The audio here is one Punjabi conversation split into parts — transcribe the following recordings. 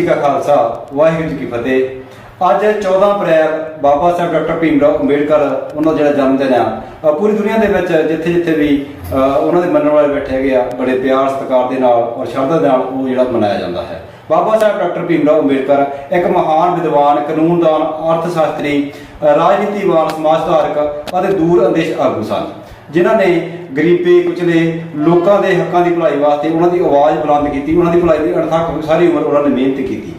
ਜੀ ਕਾ ਖਾਲਸਾ, ਵਾਹਿਗੁਰੂ ਜੀ ਕੀ ਫਤਿਹ। ਅੱਜ 14 ਅਪ੍ਰੈਲ ਬਾਬਾ ਸਾਹਿਬ ਡਾਕਟਰ ਭੀਮ ਰਾਓ ਅੰਬੇਡਕਰ ਉਹਨਾਂ ਦਾ ਜਿਹੜਾ ਜਨਮ ਦਿਨ ਆ ਪੂਰੀ ਦੁਨੀਆ ਦੇ ਵਿੱਚ ਜਿੱਥੇ ਜਿੱਥੇ ਵੀ ਉਹਨਾਂ ਦੇ ਮੰਨਣ ਵਾਲੇ ਬੈਠੇ ਹੈਗੇ ਆ, ਬੜੇ ਪਿਆਰ ਸਤਿਕਾਰ ਦੇ ਨਾਲ ਔਰ ਸ਼ਰਧਾ ਦੇ ਨਾਲ ਉਹ ਜਿਹੜਾ ਮਨਾਇਆ ਜਾਂਦਾ ਹੈ। ਬਾਬਾ ਸਾਹਿਬ ਡਾਕਟਰ ਭੀਮ ਰਾਓ ਅੰਬੇਡਕਰ ਇੱਕ ਮਹਾਨ ਵਿਦਵਾਨ, ਕਾਨੂੰਨਦਾਨ, ਅਰਥ ਸ਼ਾਸਤਰੀ ਰਾਜਨੀਤੀਵਾਨ, ਸਮਾਜ ਸੁਧਾਰਕ ਅਤੇ ਦੂਰ ਅੰਦੇਸ਼ ਆਗੂ ਸਨ। ਜਿਨ੍ਹਾਂ ਨੇ ਗਰੀਬੀ, ਕੁਚਲੇ ਲੋਕਾਂ ਦੇ ਹੱਕਾਂ ਦੀ ਭਲਾਈ ਵਾਸਤੇ ਉਹਨਾਂ ਦੀ ਆਵਾਜ਼ ਬੁਲੰਦ ਕੀਤੀ, ਉਹਨਾਂ ਦੀ ਭਲਾਈ ਦੀ ਅਣਥੱਕ ਸਾਰੀ ਉਮਰ ਉਹਨਾਂ ਨੇ ਮਿਹਨਤ ਕੀਤੀ।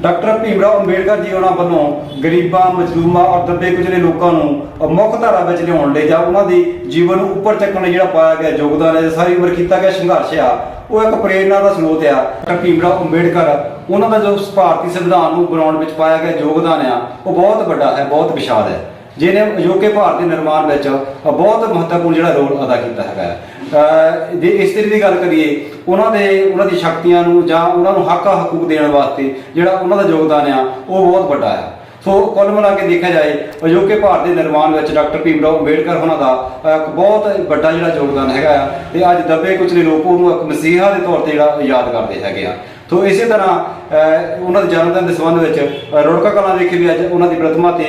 ਡਾਕਟਰ ਭੀਮਰਾਓ ਅੰਬੇਡਕਰ ਜੀ ਉਹਨਾਂ ਵੱਲੋਂ ਗਰੀਬਾਂ, ਮਜ਼ਲੂਮਾਂ ਔਰ ਦੱਬੇ, ਕੁਚਲੇ ਲੋਕਾਂ ਨੂੰ ਮੁੱਖ ਧਾਰਾ ਵਿੱਚ ਲਿਆਉਣ ਲਈ ਜਾਂ ਉਹਨਾਂ ਦੀ ਜੀਵਨ ਨੂੰ ਉੱਪਰ ਚੱਕਣ ਲਈ ਜਿਹੜਾ ਪਾਇਆ ਗਿਆ ਯੋਗਦਾਨ ਹੈ, ਸਾਰੀ ਉਮਰ ਕੀਤਾ ਗਿਆ ਸੰਘਰਸ਼ ਆ, ਉਹ ਇੱਕ ਪ੍ਰੇਰਨਾ ਦਾ ਸਰੋਤ ਆ। ਡਾਕਟਰ ਭੀਮਰਾਓ ਅੰਬੇਡਕਰ, ਉਹਨਾਂ ਦਾ ਜੋ ਭਾਰਤੀ ਸੰਵਿਧਾਨ ਨੂੰ ਬਣਾਉਣ ਵਿੱਚ ਪਾਇਆ ਗਿਆ ਯੋਗਦਾਨ ਆ, ਉਹ ਬਹੁਤ ਵੱਡਾ ਹੈ, ਬਹੁਤ ਵਿਸ਼ਾਲ ਹੈ। ਜਿਹਨੇ ਅਜੋਕੇ ਭਾਰਤ ਦੇ ਨਿਰਮਾਣ ਵਿੱਚ ਬਹੁਤ ਮਹੱਤਵਪੂਰਨ ਜਿਹੜਾ ਰੋਲ ਅਦਾ ਕੀਤਾ ਹੈਗਾ ਹੈ। ਅਹ ਜੇ ਇਸ ਤਰੀਕੇ ਦੀ ਗੱਲ ਕਰੀਏ, ਉਹਨਾਂ ਦੇ, ਉਹਨਾਂ ਦੀ ਸ਼ਕਤੀਆਂ ਨੂੰ ਜਾਂ ਉਹਨਾਂ ਨੂੰ ਹੱਕ ਹਕੂਕ ਦੇਣ ਵਾਸਤੇ ਜਿਹੜਾ ਉਹਨਾਂ ਦਾ ਯੋਗਦਾਨ ਆ, ਉਹ ਬਹੁਤ ਵੱਡਾ ਹੈ ਸੋ ਕੁੱਲ ਮਿਲਾ ਕੇ ਦੇਖਿਆ ਜਾਏ ਅਜੋਕੇ ਭਾਰਤ ਦੇ ਨਿਰਮਾਣ ਵਿੱਚ ਡਾਕਟਰ ਭੀਮ ਰਾਓ ਅੰਬੇਡਕਰ ਉਹਨਾਂ ਦਾ ਇੱਕ ਬਹੁਤ ਵੱਡਾ ਜਿਹੜਾ ਯੋਗਦਾਨ ਹੈਗਾ ਆ। ਤੇ ਅੱਜ ਦੱਬੇ ਕੁਚਲੇ ਲੋਕ ਉਹਨੂੰ ਇੱਕ ਮਸੀਹਾ ਦੇ ਤੌਰ ਤੇ ਜਿਹੜਾ ਯਾਦ ਕਰਦੇ ਹੈਗੇ ਆ। ਸੋ ਇਸੇ ਤਰ੍ਹਾਂ ਉਹਨਾਂ ਦੇ ਜਨਮ ਦਿਨ ਦੇ ਸੰਬੰਧ ਵਿੱਚ ਅਹ, ਰੁੜਕਾ ਕਲਾਂ ਵਿਖੇ ਵੀ ਅੱਜ ਉਹਨਾਂ ਦੀ ਪ੍ਰਤਿਮਾ ਤੇ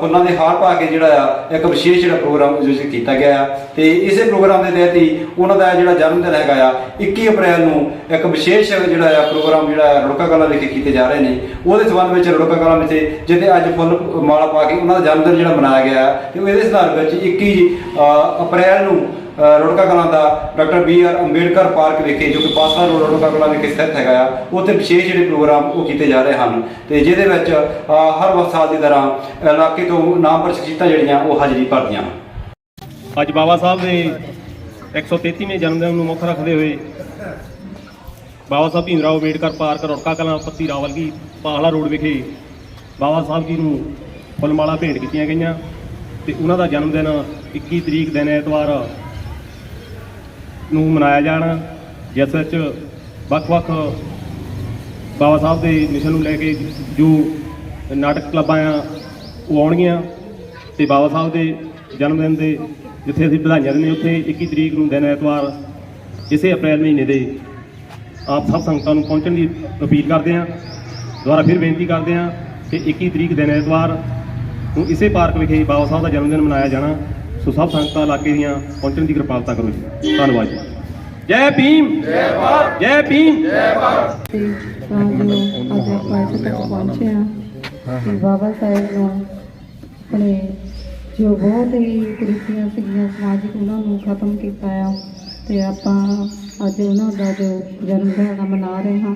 ਫੁੱਲਾਂ ਦੇ ਹਾਰ ਪਾ ਕੇ ਜਿਹੜਾ ਆ ਇੱਕ ਵਿਸ਼ੇਸ਼ ਜਿਹੜਾ ਪ੍ਰੋਗਰਾਮ ਆਯੋਜਿਤ ਕੀਤਾ ਗਿਆ ਆ। ਤੇ ਇਸੇ ਪ੍ਰੋਗਰਾਮ ਦੇ ਤਹਿਤ ਹੀ ਉਹਨਾਂ ਦਾ ਜਿਹੜਾ ਜਨਮ ਦਿਨ ਹੈਗਾ ਆ 21 ਅਪ੍ਰੈਲ ਨੂੰ ਇੱਕ ਵਿਸ਼ੇਸ਼ ਜਿਹੜਾ ਆ ਪ੍ਰੋਗਰਾਮ ਜਿਹੜਾ ਆ ਰੁੜਕਾ ਕਲਾਂ ਵਿਖੇ ਕੀਤੇ ਜਾ ਰਹੇ ਨੇ। ਉਹਦੇ ਸੰਬੰਧ ਵਿੱਚ ਰੁੜਕਾ ਕਲਾਂ ਵਿੱਚ ਜਿੱਥੇ ਅੱਜ ਫੁੱਲ ਮਾਲਾ ਪਾ ਕੇ ਉਹਨਾਂ ਦਾ ਜਨਮ ਦਿਨ ਜਿਹੜਾ ਮਨਾਇਆ ਗਿਆ ਆ ਤੇ ਇਹਦੇ ਸੰਦਰਭ ਵਿੱਚ 21 ਅਪ੍ਰੈਲ ਨੂੰ ਰੁੜਕਾ ਕਲਾਂ ਦਾ doctor B R Ambedkar park ਵਿਖੇ, ਜੋ ਕਿ ਪਾਸਾ ਰੋਡ ਰੁੜਕਾ ਕਲਾਂ ਵਿਖੇ ਸਥਿਤ ਹੈਗਾ ਆ, ਉੱਥੇ ਵਿਸ਼ੇਸ਼ ਜਿਹੜੇ ਪ੍ਰੋਗਰਾਮ ਉਹ ਕੀਤੇ ਜਾ ਰਹੇ ਹਨ। ਤੇ ਜਿਹਦੇ ਵਿੱਚ ਹਰ ਵ- ਸਾਲ ਦੀ ਤਰ੍ਹਾਂ ਇਲਾਕੇ ਤੋਂ ਨਾਮਵਰ ਸ਼ਖਸੀਅਤਾਂ ਜਿਹੜੀਆਂ, ਉਹ ਹਾਜ਼ਰੀ ਭਰਦੀਆਂ। ਹਨ ਅੱਜ ਬਾਬਾ ਸਾਹਿਬ ਦੇ 133ਵੇਂ ਜਨਮ ਦਿਨ ਨੂੰ ਮੁੱਖ ਰੱਖਦੇ ਹੋਏ, ਬਾਬਾ ਸਾਹਿਬ ਭੀਮਰਾਓ ਅੰਬੇਡਕਰ ਪਾਰਕ, ਰੁੜਕਾ ਕਲਾਂ ਪੱਤੀ ਰਾਵਲਗੀ ਪਾਹਲਾ ਰੋਡ ਵਿਖੇ ਬਾਬਾ ਸਾਹਿਬ ਜੀ ਨੂੰ ਫੁੱਲਮਾਲਾ ਭੇਂਟ ਕੀਤੀਆਂ ਗਈਆਂ। ਤੇ ਉਹਨਾਂ ਦਾ ਜਨਮ ਦਿਨ 21 ਤਰੀਕ ਦਿਨ ਐਤਵਾਰ ਨੂੰ ਮਨਾਇਆ ਜਾਣਾ ਜਿਸ ਵਿੱਚ ਵੱਖ-ਵੱਖ ਬਾਬਾ ਸਾਹਿਬ ਦੇ ਮਿਸ਼ਨ ਨੂੰ ਲੈ ਕੇ ਜੋ ਨਾਟਕ ਕਲੱਬਾਂ ਆ ਉਹ ਆਉਣਗੀਆਂ ਤੇ ਬਾਬਾ ਸਾਹਿਬ ਦੇ ਜਨਮ ਦਿਨ ਦੇ ਜਿੱਥੇ ਅਸੀਂ ਵਧਾਈਆਂ ਦਿੰਦੇ ਹਾਂ, ਉੱਥੇ 21 ਤਰੀਕ ਨੂੰ ਦਿਨ ਐਤਵਾਰ ਇਸੇ ਅਪ੍ਰੈਲ ਮਹੀਨੇ ਦੇ ਆਪ ਸਭ ਸੰਗਤਾਂ ਨੂੰ ਪਹੁੰਚਣ ਦੀ ਅਪੀਲ ਕਰਦੇ ਹਾਂ ਦੁਬਾਰਾ ਫਿਰ ਬੇਨਤੀ ਕਰਦੇ ਹਾਂ ਕਿ 21 ਤਰੀਕ ਦਿਨ ਐਤਵਾਰ ਨੂੰ ਇਸੇ ਪਾਰਕ ਵਿਖੇ ਬਾਬਾ ਸਾਹਿਬ ਦਾ ਜਨਮ ਦਿਨ ਮਨਾਇਆ ਜਾਣਾ। ਸੋ ਸਭ ਸੰਗਤਾਂ ਇਲਾਕੇ ਦੀਆਂ ਪਹੁੰਚਣ ਦੀ ਕਿਰਪਾਲਤਾ ਕਰੋ ਜੀ। ਧੰਨਵਾਦ ਜੀ। ਜੈ ਭੀਮ। ਜੈ ਭਾਰਤ ਜੈ ਭੀਮ ਤਾਂ ਜੋ ਅੱਜ ਆਪਾਂ ਇੱਥੇ ਤੱਕ ਪਹੁੰਚੇ ਹਾਂ ਕਿ ਬਾਬਾ ਸਾਹਿਬ ਨੂੰ ਆਪਣੇ ਜੋ ਬਹੁਤ ਹੀ ਕੁਰੀਤੀਆਂ ਸੀਗੀਆਂ ਸਮਾਜਿਕ ਉਹਨਾਂ ਨੂੰ ਖਤਮ ਕੀਤਾ ਆ ਤੇ ਆਪਾਂ ਅੱਜ ਉਹਨਾਂ ਦਾ ਜੋ ਜਨਮ ਦਿਹਾੜਾ ਮਨਾ ਰਹੇ ਹਾਂ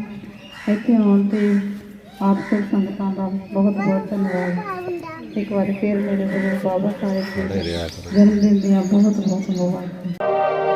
ਇੱਥੇ ਆਉਣ ਤੇ ਆਪ ਸਭ ਸੰਗਤਾਂ ਦਾ ਬਹੁਤ ਬਹੁਤ ਧੰਨਵਾਦ। ਇੱਕ ਵਾਰ ਫਿਰ ਮੇਰੇ ਵੱਲੋਂ ਬਾਬਾ ਸਾਹਿਬ ਦੇ ਜਨਮ ਦਿਨ ਦੀਆਂ ਬਹੁਤ ਬਹੁਤ ਮੁਬਾਰਕਾਂ।